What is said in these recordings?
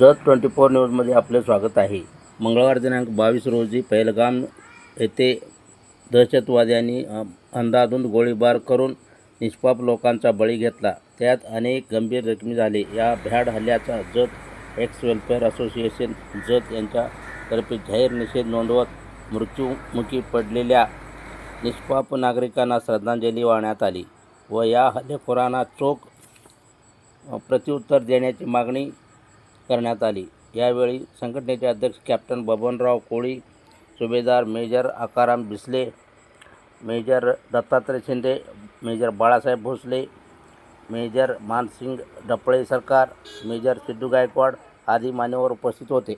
Jat twenty four न्यूजमध्ये आपले स्वागत आहे. मंगळवार दिनांक बावीस रोजी पहलगाम येथे दहशतवाद्यांनी अंदाधुंद अंधाधुंद गोळीबार करून निष्पाप लोकांचा बळी घेतला. त्यात अनेक गंभीर जखमी झाले. या भ्याड हल्ल्याचा Jath ex welfare association Jath यांच्यातर्फे जाहीर निषेध नोंदवत मृत्युमुखी पडलेल्या निष्पाप नागरिकांना श्रद्धांजली वाहण्यात आली व या हल्लेखोरांना चोख प्रत्युत्तर देण्याची मागणी करण्यात आली. यावेळी संघटनेचे अध्यक्ष captain Babanrao Koli Subedar major Akaram Bisle major Dattatray Shinde major Balasaheb Bhosale major Mansing Daple सरकार मेजर सिद्धू गायकवाड आदी मान्यवर उपस्थित होते.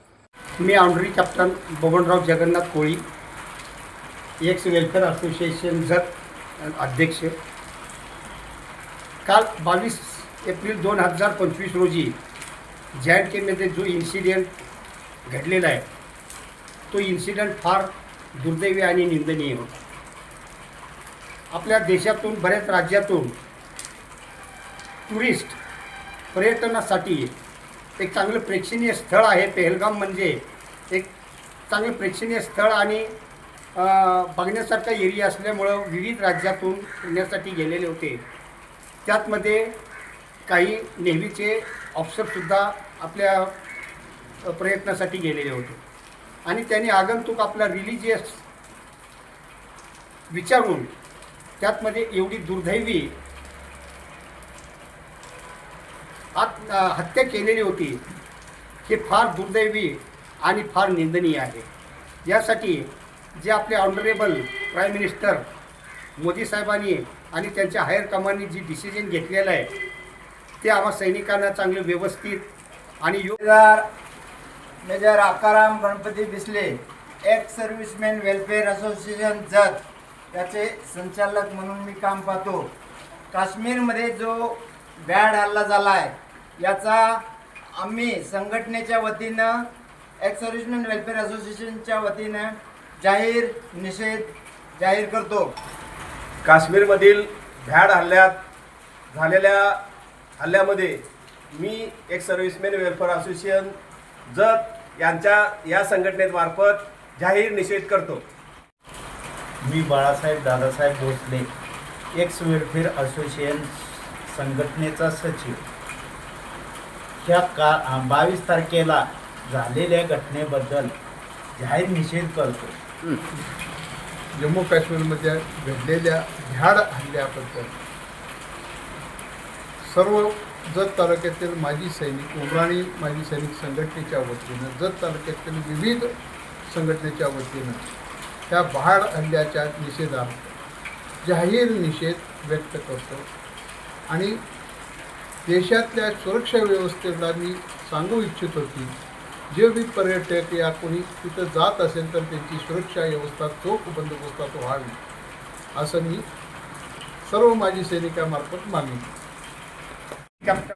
मी honorary captain Babanrao Jagannath Koli ex welfare association Jath अध्यक्ष. काल बावीस एप्रिल दोन हजार पंचवीस रोजी जे अँड केमध्ये जो इन्सिडेंट घडलेला आहे तो इन्सिडेंट फार दुर्दैवी आणि निंदनीय होता. आपल्या देशातून बऱ्याच राज्यातून टुरिस्ट पर्यटनासाठी एक चांगलं प्रेक्षणीय स्थळ आहे. पेहलगाम म्हणजे एक चांगलं प्रेक्षणीय स्थळ आणि बघण्यासारखा एरिया असल्यामुळं विविध राज्यातून फिरण्यासाठी गेलेले होते. त्यातमध्ये काही नेव्हीचे ऑफिसरसुद्धा आपल्या प्रयत्नासाठी गेलेले होते. आणि त्यांनी आगंतुक आपला रिलिजियस विचारून त्यातमध्ये एवढी दुर्दैवी आत हत्या केलेली होती हे फार दुर्दैवी आणि फार निंदनीय आहे. यासाठी जे आपले ऑनरेबल प्राईम मिनिस्टर मोदी साहेबांनी आणि त्यांच्या हायर कमांडनी जी डिसिजन घेतलेलं आहे ते आम्हा सैनिकांना चांगले व्यवस्थित आणि योगदार major Akaram Ganpati Bisle ex serviceman welfare association Jath याचे संचालक म्हणून मी काम पाहतो. काश्मीरमध्ये जो बॅड हल्ला झाला आहे याचा आम्ही संघटनेच्या वतीनं एक्स सर्व्हिसमॅन वेलफेअर असोसिएशनच्या वतीनं जाहीर निषेध जाहीर करतो. काश्मीरमधील भ्याड हल्ल्यात झालेल्या हल्ल्यामध्ये मी एक सर्व्हिसमॅन वेलफेअर असोसिएशन जत यांच्या या संघटनेमार्फत जाहीर निषेध करतो. मी Balasaheb Dadasaheb Bhosale ex welfare association संघटनेचा सचिव. ह्या का बावीस तारखेला झालेल्या घटनेबद्दल जाहीर निषेध करतो. जम्मू काश्मीरमध्ये घडलेल्या भ्याड हल्ल्याबद्दल. सर्व जत तालुक्यातील माजी सैनिक उमराणी माजी सैनिक संघटनेच्या वतीनं जत तालुक्यातील विविध संघटनेच्या वतीनं त्या भ्याड हल्ल्याच्या निषेधार्थ जाहीर निषेध व्यक्त करतो. आणि देशातल्या सुरक्षा व्यवस्थेला मी सांगू इच्छितो की जे बी पर्यटक या कोणी तिथं जात असेल तर त्यांची सुरक्षा व्यवस्था चोख बंदोबस्तात व्हावी असं मी सर्व माजी सैनिकामार्फत मागणी कॅप्टन